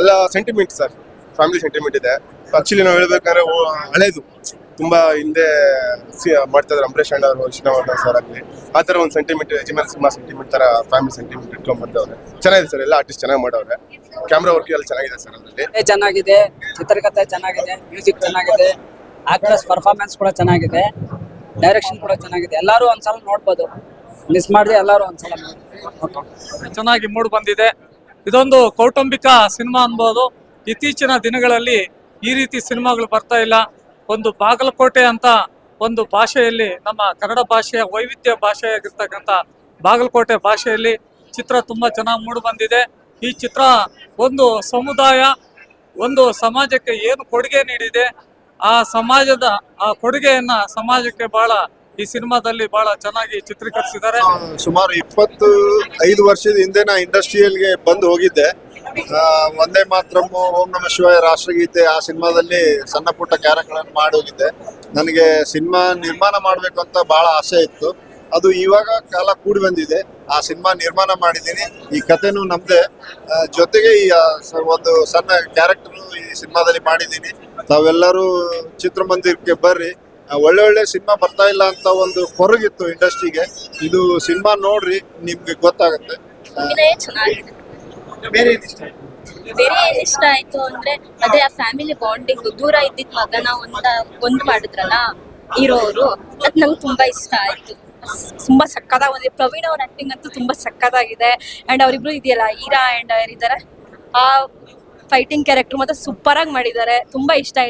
ಎಲ್ಲ sentiment sir family sentiment ಇದೆ. Actually ನಾವು ಹೇಳ್ಬೇಕಾದ್ರೆ ಓ- ಹಳೇದು. ತುಂಬಾ ಹಿಂದೆ ಮಾಡ್ತಾ ಇದ್ದಾರೆ ಅಂಬರೀಷ್ ಅಣ್ಣ ಅವರು ವಿಷ್ಣುವರ್ಧನ್ ಸರ್ ಆಗಲಿ. ಆ ಥರ ಒಂದು ಸೆಂಟಿಮೆಂಟ್ ಯಜಮಾನ್ ಸಿನಿಮಾ ಸೆಂಟಿಮೆಂಟ್ ತರ ಫ್ಯಾಮಿಲಿ ಸೆಂಟಿಮೆಂಟ್ ಇಟ್ಕೊಂಡ್ ಬಂದವ್ರೆ. ಚೆನ್ನಾಗಿದೆ ಸರ್ ಎಲ್ಲ ಆರ್ಟಿಸ್ಟ್ ಚೆನ್ನಾಗಿ ಮಾಡವ್ರೆ. ಕ್ಯಾಮ್ರಾ ವರ್ಕ್ ಎಲ್ಲ ಚೆನ್ನಾಗಿದೆ ಸರ್ ಅದರಲ್ಲಿ. ಚೆನ್ನಾಗಿದೆ ಚಿತ್ರಕಥೆ ಚೆನ್ನಾಗಿದೆ ಮ್ಯೂಸಿಕ್ ಚೆನ್ನಾಗಿದೆ ಆಕ್ಟ್ರೆಸ್ ಪರ್ಫಾರ್ಮೆನ್ಸ್ ಕೂಡ ಚೆನ್ನಾಗಿದೆ ಡೈರೆಕ್ಷನ್ ಕೂಡ ಚೆನ್ನಾಗಿದೆ. ಎಲ್ಲರೂ ಒಂದ್ಸಲ ನೋಡ್ಬೋದು. ಮಿಸ್ ಮಾಡಿದೆ ಎಲ್ಲರೂ ಒಂದ್ಸಲ ನೋಡಿ ಓಕೆ ಚೆನ್ನಾಗಿ ಮೂಡ್ ಬಂದಿದೆ. ಇದೊಂದು ಕೌಟುಂಬಿಕ ಸಿನಿಮಾ ಅನ್ಬೋದು. ಇತ್ತೀಚಿನ ದಿನಗಳಲ್ಲಿ ಈ ರೀತಿ ಸಿನಿಮಾಗಳು ಬರ್ತಾ ಇಲ್ಲ. ಒಂದು ಬಾಗಲಕೋಟೆ ಅಂತ ಒಂದು ಭಾಷೆಯಲ್ಲಿ ನಮ್ಮ ಕನ್ನಡ ಭಾಷೆಯ ವೈವಿಧ್ಯ ಭಾಷೆಯಾಗಿರ್ತಕ್ಕಂಥ ಬಾಗಲಕೋಟೆ ಭಾಷೆಯಲ್ಲಿ ಚಿತ್ರ ತುಂಬ ಚೆನ್ನಾಗಿ ಮೂಡು ಬಂದಿದೆ. ಈ ಚಿತ್ರ ಒಂದು ಸಮುದಾಯ, ಒಂದು ಸಮಾಜಕ್ಕೆ ಏನು ಕೊಡುಗೆ ನೀಡಿದೆ, ಆ ಸಮಾಜದ, ಆ ಕೊಡುಗೆಯನ್ನು ಸಮಾಜಕ್ಕೆ ಬಹಳ ಈ ಸಿನಿಮಾದಲ್ಲಿ ಬಹಳ ಚೆನ್ನಾಗಿ ಚಿತ್ರೀಕರಿಸಿದ್ದಾರೆ. ಸುಮಾರು ಇಪ್ಪತ್ತು ಐದು ವರ್ಷದ ಹಿಂದೆ ನಾ ಇಂಡಸ್ಟ್ರಿಯಲ್ಗೆ ಬಂದು ಹೋಗಿದ್ದೆ. ಒಂದೇ ಮಾತ್ರ, ಓಂ ನಮ ಶಿವಾಯ ರಾಷ್ಟ್ರಗೀತೆ ಆ ಸಿನಿಮಾದಲ್ಲಿ ಸಣ್ಣ ಪುಟ್ಟ ಕ್ಯಾರೆಕ್ಟರ್ಗಳನ್ನು ಮಾಡಿ ಹೋಗಿದ್ದೆ. ನನಗೆ ಸಿನಿಮಾ ನಿರ್ಮಾಣ ಮಾಡಬೇಕು ಅಂತ ಬಹಳ ಆಸೆ ಇತ್ತು. ಅದು ಇವಾಗ ಕಾಲ ಕೂಡಿ ಬಂದಿದೆ. ಆ ಸಿನಿಮಾ ನಿರ್ಮಾಣ ಮಾಡಿದ್ದೀನಿ. ಈ ಕಥೆನೂ ನಮ್ದೆ. ಜೊತೆಗೆ ಈ ಒಂದು ಸಣ್ಣ ಕ್ಯಾರೆಕ್ಟರ್ ಈ ಸಿನಿಮಾದಲ್ಲಿ ಮಾಡಿದ್ದೀನಿ. ತಾವೆಲ್ಲರೂ ಚಿತ್ರಮಂದಿರಕ್ಕೆ ಬರ್ರಿ. ಒಳ್ಳೆ ಒಳ್ಳೆ ಸಿನಿಮಾ ಬರ್ತಾ ಇಲ್ಲ ಅಂತ ಒಂದು ಕೊರಗಿತ್ತು ಇಂಡಸ್ಟ್ರಿಗೆ. ಇದು ಸಿನಿಮಾ ನೋಡ್ರಿ ನಿಮ್ಗೆ ಗೊತ್ತಾಗುತ್ತೆ. ಚೆನ್ನಾಗಿದೆ. ಬೇರೆ ಏನ್ ಇಷ್ಟ ಆಯ್ತು? ಅಂದ್ರೆ ಅದೇ ಆ ಫ್ಯಾಮಿಲಿ ಬಾಂಡಿಂಗ್ ದೂರ ಇದ್ದಿದ್ ಮಗನ ಒಂದ ಒಂದ್ ಮಾಡಿದ್ರಲ್ಲ ಹೀರೋ ಅವರು ಅದ್ ನಂಗೆ ತುಂಬಾ ಇಷ್ಟ ಆಯ್ತು. ತುಂಬಾ ಸಕ್ಕತ್ತಾಗಿ ಪ್ರವೀಣ್ ಅವ್ರ ಆಕ್ಟಿಂಗ್ ಅಂತೂ ತುಂಬಾ ಸಕ್ಕದಾಗಿದೆ. ಅಂಡ್ ಅವರಿಬ್ರು ಇದೆಯಲ್ಲ ಈರಾ ಅಂಡ್ ಯಾರಿದ್ದಾರೆ ಆ ಫೈಟಿಂಗ್ ಕ್ಯಾರೆಕ್ಟರ್ ಮತ್ತೆ ಸೂಪರ್ ಆಗಿ ಮಾಡಿದ್ದಾರೆ. ತುಂಬಾ ಇಷ್ಟ ಆಯ್ತು.